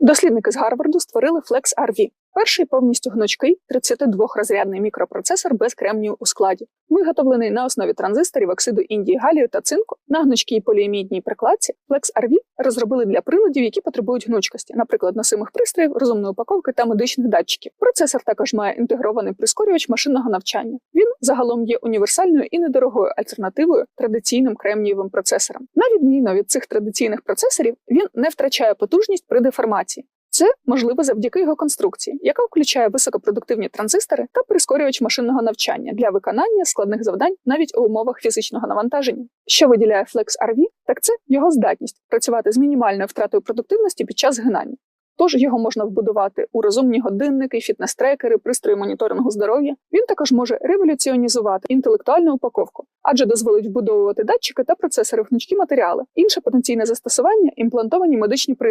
Дослідники з Гарварду створили Flex RV – перший повністю гнучкий 32-розрядний мікропроцесор без кремнію у складі, виготовлений на основі транзисторів оксиду індії галію та цинку на гнучкій поліамідній прикладці. Flex RV розробили для приладів, які потребують гнучкості, наприклад, носимих пристроїв, розумної упаковки та медичних датчиків. Процесор також має інтегрований прискорювач машинного навчання. Він загалом є універсальною і недорогою альтернативою традиційним кремнієвим процесорам. На відміну від цих традиційних процесорів, він не втрачає потужність при деформації. Це можливо завдяки його конструкції, яка включає високопродуктивні транзистори та прискорювач машинного навчання для виконання складних завдань навіть у умовах фізичного навантаження. Що виділяє Flex RV, так це його здатність працювати з мінімальною втратою продуктивності під час згинання. Тож його можна вбудувати у розумні годинники, фітнес-трекери, пристрої моніторингу здоров'я. Він також може революціонізувати інтелектуальну упаковку, адже дозволить вбудовувати датчики та процесори в гнучкі матеріали. Інше потенційне застосування імплантовані медичні пристрої.